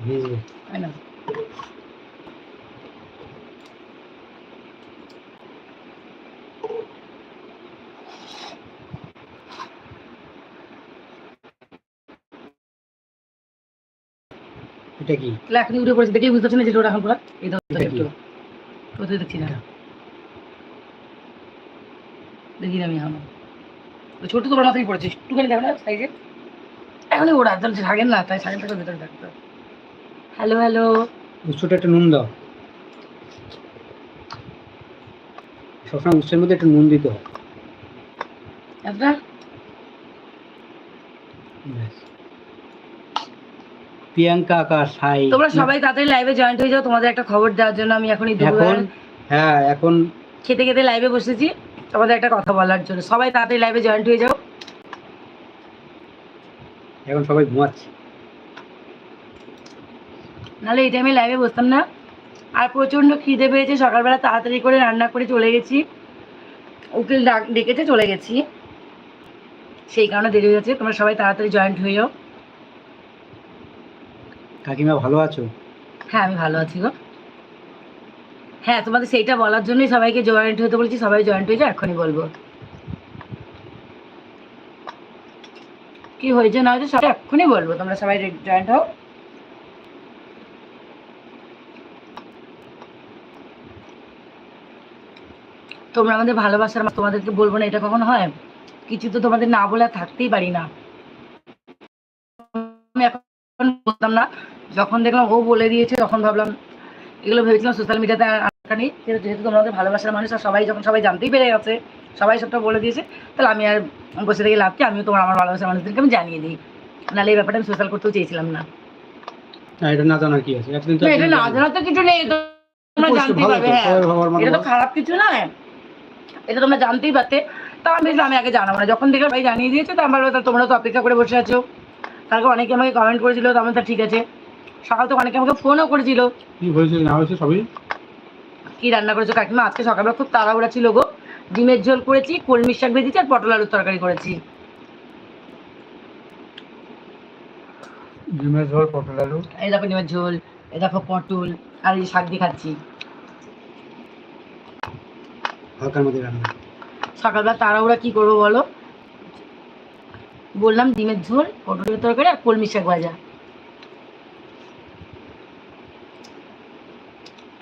ভিজবে তাই না এটা কি? তাহলে এখন উঠে পড়েছে দেখেই বুঝতে পারছি না যেটা ওটা এখন পুরো। এই একটু। দেখছি না। দেখি না আমি এখন ছোট তো মাথায় পড়েছে একটুখানি দেখো না সাইজে এখনই ওরা তাহলে থাকেন না তাই সাইকেল থেকে ভেতরে থাকতো। Hello hello. উৎসটা একটু নুন দাও। সবসময় উৎসের মধ্যে একটু নুন দিতে হয়। একটা ব্যাস। প্রিয়াঙ্কা আকাশ হাই। তোমরা সবাই তাড়াতাড়ি লাইভে জয়েন্ট হয়ে যাও তোমাদের একটা খবর দেওয়ার জন্য আমি এখনই এখন হ্যাঁ এখন খেতে খেতে লাইভে বসেছি। তোমাদের একটা কথা বলার জন্য। সবাই তাড়াতাড়ি লাইভে জয়েন্ট হয়ে যাও। এখন সবাই ঘুমাচ্ছে। নাহলে এই টাইমে লাইভে বসতাম না। আর প্রচণ্ড খিদে পেয়েছে সকালবেলা তাড়াতাড়ি করে রান্না করে চলে গেছি। উকিল ডাক ডেকেছে চলে গেছি। সেই কারণে দেরি হয়ে যাচ্ছে। তোমরা সবাই তাড়াতাড়ি জয়েন্ট হয়ে যাও। কাকিমা ভালো আছো? হ্যাঁ আমি ভালো আছি গো। হ্যাঁ তোমাদের সেইটা বলার জন্যই সবাইকে জয়েন্ট হতে বলেছি। সবাই জয়েন্ট হয়ে যাও এখনই বলব। কি হয়েছে না হয়েছে সবাই এক্ষুনি বলব, তোমরা সবাই জয়েন্ট হও। তোমরা আমাদের ভালোবাসার তোমাদেরকে বলব না, এটা কখনো হয়? কিছু তো তোমাদের না বলে থাকতেই পারি না। বলতাম না, যখন দেখলাম ও বলে দিয়েছে, তখন ভাবলাম, এগুলো ভেবেছিলাম সোশ্যাল মিডিয়াতে আটকানি কিন্তু যেহেতু তোমাদের ভালোবাসার মানুষ, আর সবাই যখন সবাই জানতেই পেরে গেছে সবাই সবটা বলে দিয়েছে। তাহলে আমি আর বসে থেকে লাভ কি? আমিও তোমার আমার ভালোবাসার মানুষদেরকে আমি জানিয়ে দিই। নাহলে এই ব্যাপারটা আমি সোশ্যাল করতেও চেয়েছিলাম না। এটা না জানার কি আছে? একদিন তো না, এটা না জানার তো কিছু নেই তোমরা জানতেই পারবে হ্যাঁ। সবাই ভাবার মানুষ। এটা তো খারাপ কিছু না এটা তোমরা জানতেই পারতে। তা আমি ভেবেছিলাম আমি আগে জানাব না। যখন দেখলাম ভাই জানিয়ে দিয়েছে তো আমার তোমরা তো অপেক্ষা করে বসে আছো। তারপর অনেকে আমাকে কমেন্ট করেছিল তো আমি তো ঠিক আছে। সকাল তো অনেকে আমাকে ফোনও করেছিল। কি হয়েছে? না হয়েছে সবই? কি রান্না করেছ কাকিমা? আজকে সকালবেলা খুব তাড়াহুড়া ছিল গো। ডিমের ঝোল করেছি কলমির শাক ভেজেছি আর পটল আলুর তরকারি করেছি। ডিমের ঝোল পটল আলু? এই দেখো ডিমের ঝোল এই দেখো পটল আর এই শাক দিয়ে খাচ্ছি। হালকার মধ্যে রান্না। সকালবেলা তাড়াহুড়া কি করব বলো? বললাম ডিমের ঝোল পটলের তরকারি আর কলমি শাক ভাজা।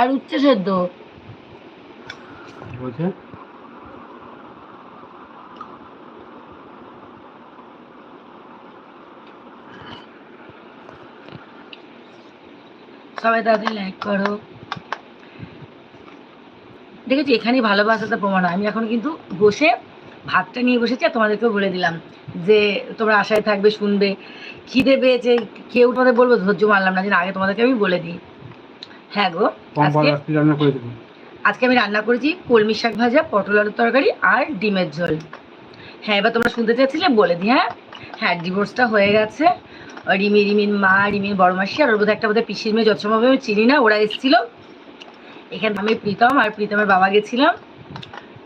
আর উচ্ছে সেদ্ধ। সবাই তাড়াতাড়ি লাইক করো। দেখেছি এখানেই ভালোবাসাটা প্রমাণ হয়। আমি এখন কিন্তু বসে ভাতটা নিয়ে বসেছি আর তোমাদেরকেও বলে দিলাম যে তোমরা আশায় থাকবে শুনবে। খিদে পেয়েছে কেউ তোমাদের বলব ধৈর্য মারলাম না যে আগে তোমাদেরকে আমি বলে দিই। হ্যাঁ গো আজকে আমি রান্না করেছি কলমি শাক ভাজা পটল আলুর তরকারি আর ডিমের ঝোল। হ্যাঁ এবার তোমরা শুনতে চাচ্ছিলে বলে দিই হ্যাঁ? হ্যাঁ ডিভোর্সটা হয়ে গেছে। রিমি রিমির মা রিমির বড় মাসি আর ওর বোধহয় একটা বোধহয় পিসির মেয়ে যত সম্ভব আমি চিনি না ওরা এসেছিল। এখানে আমি প্রীতম আর প্রীতমের বাবা গেছিলাম।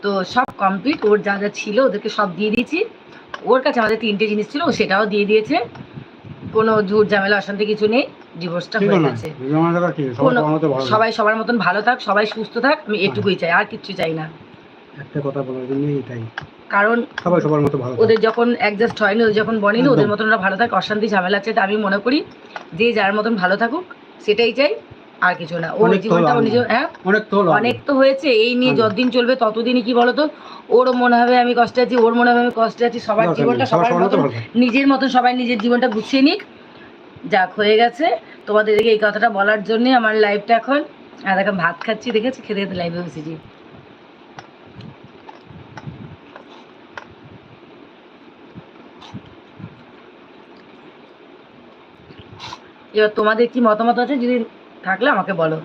তো সব কমপ্লিট ওর যা যা ছিল ওদেরকে সব দিয়ে দিয়েছি। ওর কাছে আমাদের তিনটে জিনিস ছিল ও সেটাও দিয়ে দিয়েছে। কোনো ঝুট ঝামেলা অশান্তি কিছু নেই ডিভোর্সটা হয়ে গেছে। সবাই সবার মতন ভালো থাক সবাই সুস্থ থাক আমি এটুকুই চাই আর কিচ্ছু চাই না। একটা কথা বলার জন্য এটাই। কারণ সবাই সবার মতো ভালো ওদের যখন অ্যাডজাস্ট হয়নি ওদের যখন বনেনি ওদের মতন ওরা ভালো থাকে অশান্তি ঝামেলা আছে আমি মনে করি যে যার মতন ভালো থাকুক সেটাই চাই আর কিছু না। ওর জীবনটা ও হলো নিজে হ্যাঁ? অনেক তো অনেক তো হয়েছে এই নিয়ে যতদিন চলবে ততদিনই কি বলতো ওর মনে হবে আমি কষ্টে আছি ওর মনে হবে আমি কষ্টে আছি সবার জীবনটা সবার মতো মতন নিজের মতন সবাই নিজের জীবনটা গুছিয়ে নিক যাক হয়ে গেছে। তোমাদেরকে এই কথাটা বলার জন্যে আমার লাইফটা এখন আর এখন ভাত খাচ্ছি দেখেছি? খেতে খেতে লাইভে বসেছি। এবার তোমাদের কি মতামত আছে? যদি থাকলে আমাকে বলো।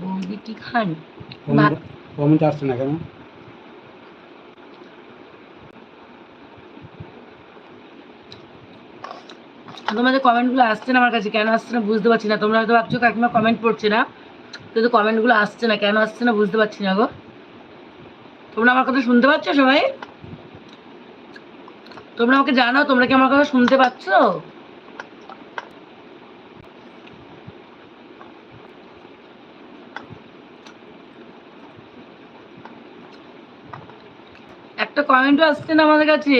বৌদি কি খান? কমেন্ট আসছে না কেন? তোমাদের কমেন্টগুলো আসছে না আমার কাছে, কেন আসছে না বুঝতে পারছি না। তোমরা হয়তো ভাবছ কাকিমা কমেন্ট পড়ছে না, কিন্তু কমেন্টগুলো আসছে না, কেন আসছে না বুঝতে পারছি না গো। তোমরা আমার কথা শুনতে পাচ্ছ সবাই? তোমরা আমাকে জানাও, তোমরা কি আমার কথা শুনতে পাচ্ছ? একটা কমেন্টও আসছে না আমাদের কাছে।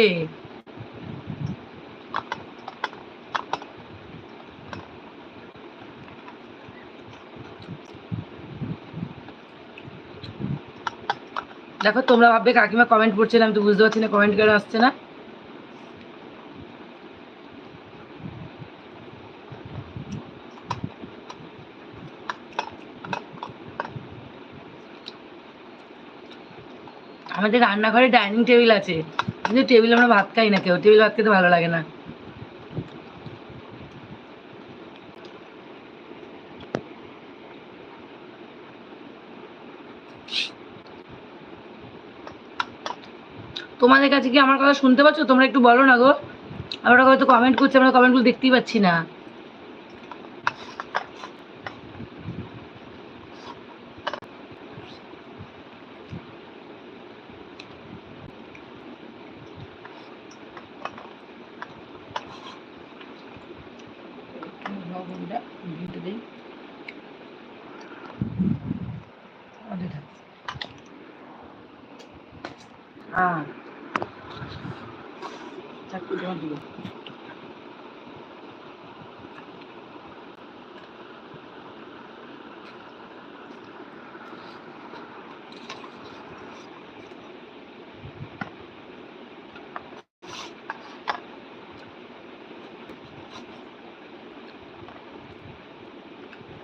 দেখো, তোমরা ভাববে কাকিমা কমেন্ট করছে না, আমি তো বুঝতে পারছি না কমেন্ট কেন আসছে না। আমাদের রান্নাঘরে ডাইনিং টেবিল আছে, কিন্তু টেবিল আমরা ভাত খাই না কেউ টেবিল ভাত খেতে ভালো লাগে না। তোমাদের কাছে কি আমার কথা শুনতে পাচ্ছ? তোমরা একটু বলো না গো। আমরা হয়তো কমেন্ট করছি, আমরা কমেন্টগুলো দেখতেই পাচ্ছি না। লবণটা দিল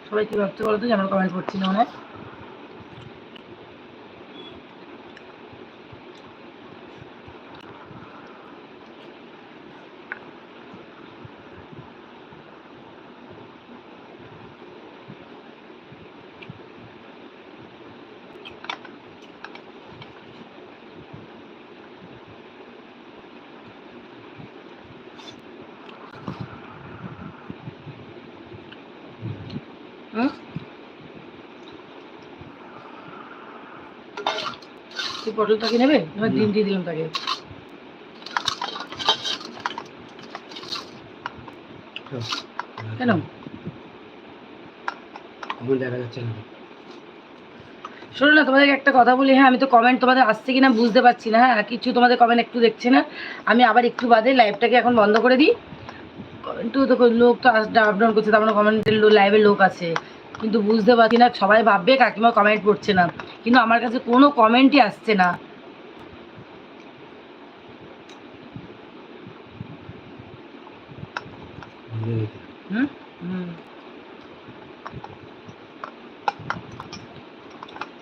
সবাই কি ভাবছে বলো তো যে আমরা কমেন্ট না পটলটা কি নেবে? এবার ডিম দিয়ে দিলাম তাকে। কেন? দেখা যাচ্ছে না। শোনো না তোমাদের একটা কথা বলি হ্যাঁ আমি তো কমেন্ট তোমাদের আসছে কিনা বুঝতে পারছি না হ্যাঁ কিছু তোমাদের কমেন্ট একটু দেখছে না। আমি আবার একটু বাদে লাইভটাকে এখন বন্ধ করে দিই। একটু তো লোক তো আপ ডাউন করছে তার মানে কমেন্টের লাইভে লোক আছে। কিন্তু বুঝতে পারছি না সবাই ভাববে কাকিমা কমেন্ট পড়ছে না। কিন্তু আমার কাছে কোনো কমেন্টই আসছে না। হুম? হুম।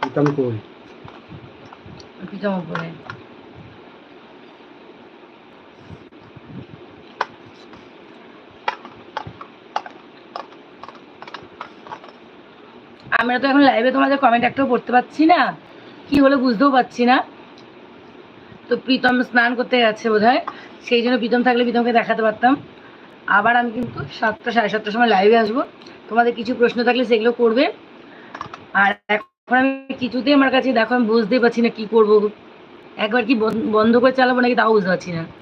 প্রীতম কই? প্রীতম উপরে আমরা তো এখন লাইভে তোমাদের কমেন্ট একটাও পড়তে পারছি না। কি হলো বুঝতেও পারছি না। তো প্রীতম স্নান করতে গেছে বোধ সেই জন্য প্রীতম থাকলে প্রীতমকে দেখাতে পারতাম। আবার আমি কিন্তু সাতটা, সাড়ে সাতটার সময় লাইভে আসব। তোমাদের কিছু প্রশ্ন থাকলে সেগুলো করবে। আর এখন আমি কিছুতেই আমার কাছে দেখো, আমি বুঝতেই পারছি না কি করব। একবার কি বন- বন্ধ করে চালাবো নাকি তাও বুঝতে পারছি না।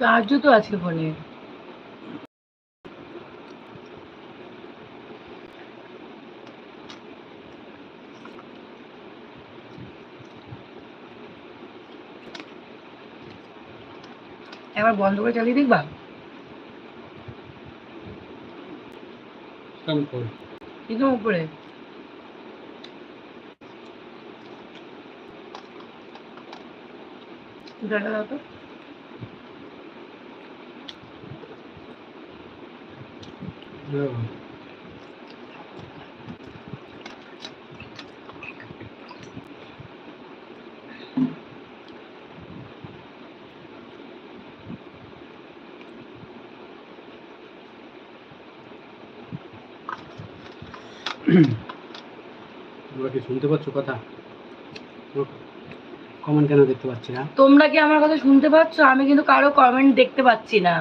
চার্জও তো আছে ফোনে। একবার বন্ধ করে চালিয়ে দেখবা? একদম উপরে। দেখা দাও তো হুম। তোমরা কি শুনতে পাচ্ছ কথা? কমেন্ট কেন দেখতে পাচ্ছি না? তোমরা কি আমার কথা শুনতে পাচ্ছ? আমি কিন্তু কারও কমেন্ট দেখতে পাচ্ছি না।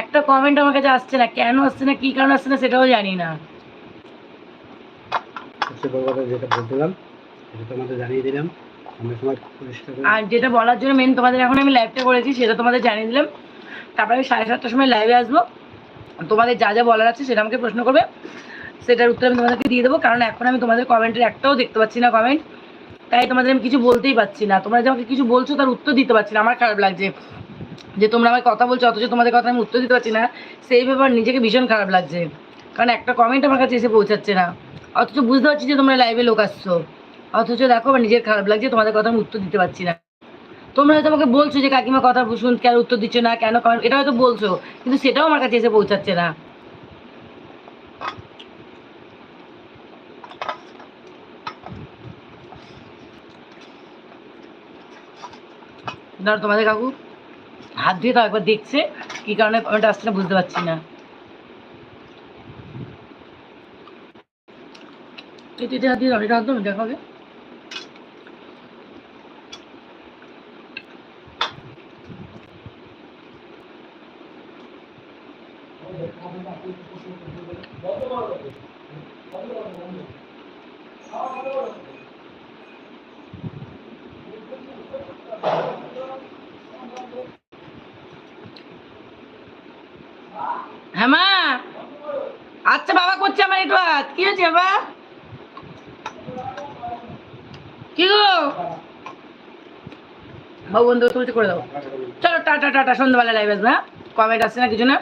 একটা কমেন্ট আমার কাছে আসছে না কেন আসছে না কি কারণে আসছে না সেটাও জানি না। যেটা বলছিলাম সেটা তোমাদের জানিয়ে দিলাম। আমরা সময় পরিষ্কার করে আর যেটা বলার জন্য মেন তোমাদের এখন আমি লাইভটা করেছি সেটা তোমাদের জানিয়ে দিলাম। তারপরে আমি সাড়ে সাতটার সময় লাইভে আসব। তোমাদের যা যা বলার আছে সেটা আমাকে প্রশ্ন করবে সেটার উত্তর আমি তোমাদেরকে দিয়ে দেবো। কারণ এখন আমি তোমাদের কমেন্টের একটাও দেখতে পাচ্ছি না কমেন্ট তাই তোমাদের আমি কিছু বলতেই পারছি না। তোমরা যে আমাকে কিছু বলছো তার উত্তর দিতে পারছি না। আমার খারাপ লাগছে। যে তোমরা আমায় কথা বলছো, অথচ তোমাদের কথা আমি উত্তর দিতে পারছি না সেই ব্যাপার নিজেকে ভীষণ খারাপ লাগছে। কারণ একটা কমেন্ট আমার কাছে এসে পৌঁছাচ্ছে না। অথচ বুঝতে পারছি যে তোমরা লাইভে লোক আসছো। অথচ দেখো আমার নিজের খারাপ লাগছে, তোমাদের কথা আমি উত্তর দিতে পারছি না। তোমরা হয়তো আমাকে বলছো যে, কাকিমা কথা শুন, কেন উত্তর দিচ্ছ না, কেন comment- এটা হয়তো বলছো, কিন্তু সেটাও আমার কাছে এসে পৌঁছাচ্ছে না। তোমাদের কাকু। হাত ধুয়ে তাও একবার দেখছে, কি কারণে কমেন্ট আসছে না বুঝতে পারছি না এটি হাত দিয়ে এটা হাত দেখাবে। হ্যাঁ মা। আচ্ছা বাবা করছে আমার একটু হাত কি হয়েছে বাবা? কি গো? বাবু বন্ধু, তুলতে করে দাও। চলো টাটা টাটা সন্ধ্যাবেলা লাইভ আসবে হ্যাঁ? কমেন্ট আসছে না, কিছু না?